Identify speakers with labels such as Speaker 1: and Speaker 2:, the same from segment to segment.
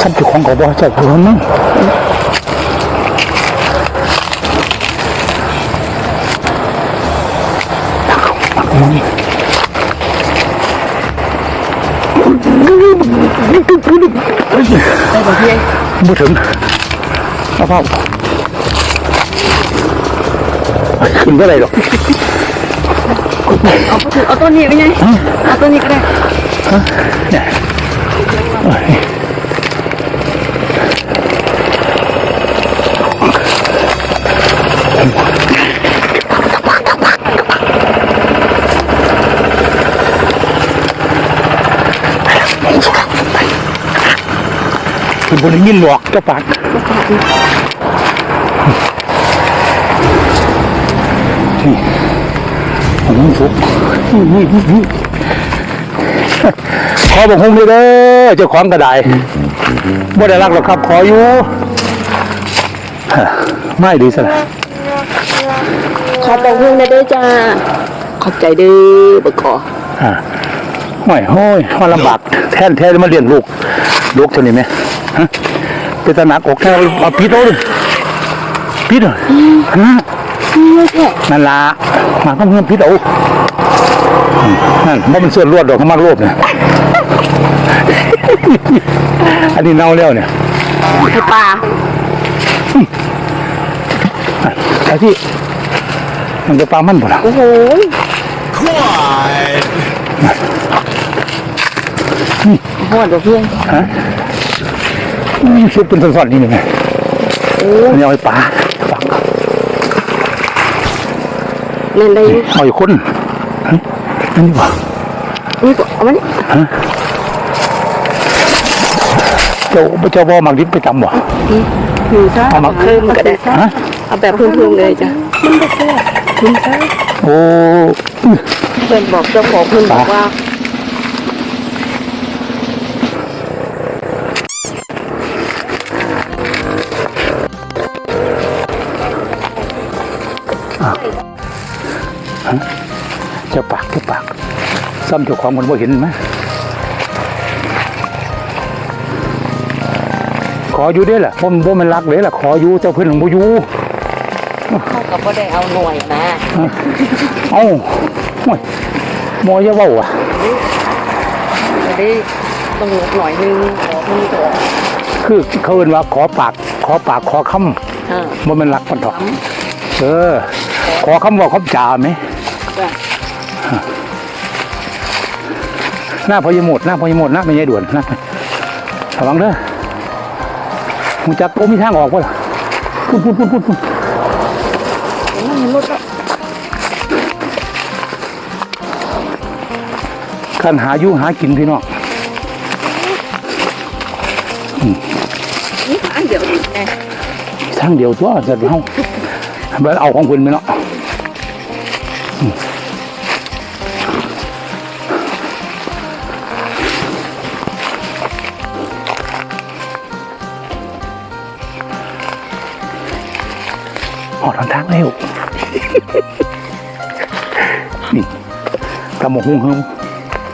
Speaker 1: ทำเจ้าของก็บ่เจ้าของนั่งบ่ถึงเอาเปล่าขึ้นก็ได้หรอก
Speaker 2: เอาเอาต้นนี้ไปไงเอาต้นนี้ก็ได้
Speaker 1: เนี่ย คุณบนยินหลอกเจ้าปากนี่ผมต้องฟุกขอบอกคงเลยเด้อเจ้าของกระไดบ่ได้รักหรอกครับ ขออยู่ไม่ดีสินะ
Speaker 2: ขอบอกเพื่อนได้ด้วยจ้าขอบใจเด้อบักขอ
Speaker 1: อ่าห้อยห้อยห้อลำบากแทนแทนมาเลี้ยงลูกลูกเท่านี้ไหม เป็นตะหนักอกแค่เอาปิดเอาดิปิดเหรอฮะ
Speaker 2: ไม่แค่
Speaker 1: นั่นละมาก็เพื่อนปิดเอาอืมนั่นบ่มันเสื้อลวดดอกเขามากรวบเนี่ยอันนี้เน่าแล้วเนี่ย
Speaker 2: ให้ปลา
Speaker 1: ไอ้ที่มันจะปลามันบ่ล่ะ
Speaker 2: โอ้โหหอดบ่เพื่อน
Speaker 1: ฮะ อืมชุบเป็นส่วนๆนี่นี่ไง
Speaker 2: โอ้
Speaker 1: อันนี้เอาไปปลาปลา
Speaker 2: เล่นได้อยู่
Speaker 1: เอาอีกคนฮะอันนี้บ่
Speaker 2: นี่ก็เอามานี่
Speaker 1: เจ้าเจ้าบ่มักดิบไปจำบ่
Speaker 2: อยู่ซะ
Speaker 1: เอามา
Speaker 2: เพิ่มก็ได้
Speaker 1: ฮะ
Speaker 2: เอาแบบเพิ่มๆเลยจ้ะมันบ่แค่คุณซะ
Speaker 1: โอ้
Speaker 2: เพื่อนบอกเจ้าของเพื่อนบอกว่า
Speaker 1: เจ้าปากเจ้าปากซ้ำเจ้าของมันบ่เห็นไหมขออยู่เด้อล่ะบ่บ่แมันรักเด้อล่ะขออยู่เจ้าเพิ่นหลวงบ่อยู่
Speaker 2: เขาก็บ่ได้เอาหน่วยมา
Speaker 1: เอ้าโอ้ยหมออย่าเว้าอะ
Speaker 2: จะได้ต้องลดหน่อยนึงขอเพิ่มตัว
Speaker 1: คือเขาเอิ้นว่าขอปาก ขอปากขอคำ
Speaker 2: อ่า
Speaker 1: บ่แม่นรักปานดอกเออ ขอคำเว่าคำจาไหม
Speaker 2: จ้ะ
Speaker 1: หน้าพอยหมดหน้าพอยหมดหน้าไม่ใช่ด่วนนะระวังเด้อมึงจักโอ้มีทางออกป่ะล่ะพุ่นพุ่นพุ่นพุ่นพุ่น
Speaker 2: มันเห็นรถแล้ว
Speaker 1: ขันหาอยู่หากินพี่น้อง
Speaker 2: นี่อันเดียวนี่แน่
Speaker 1: ทางเดียวตัวจะเฮาแบบ เอาของคุณไปเนาะอืมออกทางทางเร็วนี่ตำหมกหุ้งเฮิม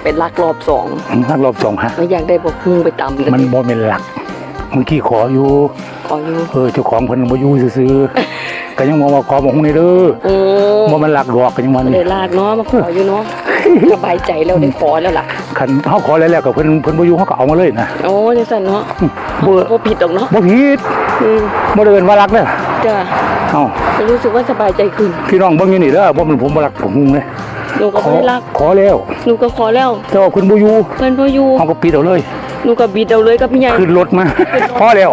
Speaker 2: เป็นลักรอบสอง
Speaker 1: ทางรอบสองฮะ
Speaker 2: ไม่อยากได้บอกพุงไปตำเลย
Speaker 1: มันบ่เป็นหลักเมื่อกี้ขออยู่
Speaker 2: ขออยู่
Speaker 1: เออเจ้าของเพิ่นบ่อยู่ซื่อๆ ก็ยังบอกว่าขอบ่ฮู้ในเด้อ
Speaker 2: โอ้
Speaker 1: บ่มันหลักดอกก็ยังว่า
Speaker 2: ไม่
Speaker 1: นี่
Speaker 2: ได้ลากเนาะมาขออยู่เนาะสบายใจแล้วได้ขอแล้วล่ะ
Speaker 1: คันเฮาขอแล้วๆก็เพิ่นเพิ่นบ่อยู่เฮาก็เอามาเลยนะ
Speaker 2: โอ้จังซั่นเนาะ
Speaker 1: บ่
Speaker 2: บ่ผิดดอกเนาะ
Speaker 1: บ่ผิด
Speaker 2: อืม
Speaker 1: บ่ได้เอิ้นว่ารักเด้อ
Speaker 2: จ้ะ
Speaker 1: เอ้า
Speaker 2: ก็รู้สึกว่าสบายใจขึ้น
Speaker 1: พี่น้องเบิ่งอยู่นี่เด้อบ่แมันผมบ่รักผมฮู้เลย
Speaker 2: หนูก็
Speaker 1: ขอ
Speaker 2: ไม่รัก
Speaker 1: ขอแล้ว
Speaker 2: หนูก็ขอแล้ว
Speaker 1: แต่ว่าเพิ่นบ่อยู่
Speaker 2: เพิ่นบ่อยู่
Speaker 1: เฮาก็ปิดเอาเลย
Speaker 2: หนูก็บิดเอาเลยกับพี่ใหญ่
Speaker 1: ขึ้นรถมา พอแล้ว